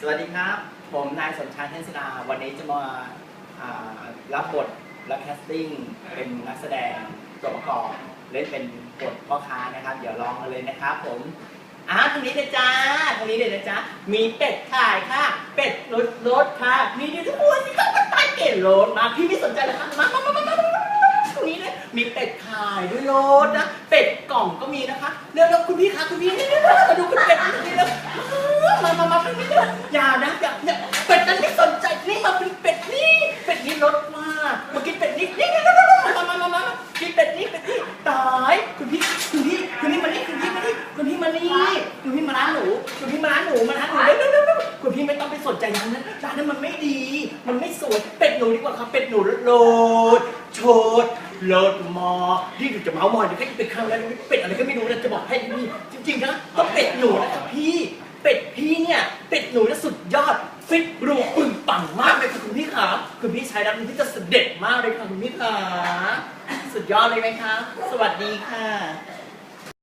สวัสดีครับ ผมนายสมชายเทนสนาวันนี้จะมาารับบทและแคสติ้งเป็นนักแสดงตัวประกอบเล่นเป็นบทพ่อค้านะครับ เดี๋ยวลองกันเลยนะครับ ผมอ่าตรงนี้เลยจ้าตรงนี้เลยนะจ๊ะมีเป็ดขายค่ะ เป็ดรถรถค่ะ มีดิทุกคนที่เข้ามาใต้เก๋รถมาพี่ไม่สนใจเลยครับมามามามามามาตรงนี้เลยมีเป็ดขายด้วยรถนะ เป็ดกล่องก็มีนะคะเร็วๆคุณพี่คะคุณพี่ พี่คุณพี่คุณพี่มานี่คุณพี่มานี่คุณพี่มานี่คุณพี่มาร้านหนูคุณพี่มาร้านหนูมาร้านหนูเร็วเร็วเร็วเร็วคุณพี่ไม่ต้องไปสนใจร้านนั้นร้านนั้นมันไม่ดี มันไม่สวยเป็ดหนูดีกว่าครับเป็ดหนูโลดโชดโลดมอที่หนูจะเมาส์มอยเดี๋ยวแค่เป็นครั้งแล้วเป็ดอะไรก็ไม่รู้นะจะบอกให้พี่จริงๆนะต้องเป็ดหนูนะครับพี่ เป็ดพี่เนี่ยเป็ดหนูนะสุดยอดฟิตรูปึงปังมาก คุณพี่ชายรักคุณพี่จะเสด็จมากเลยค่ะคุณพี่ขาสุดยอดเลยไหมคะ สวัสดีค่ะ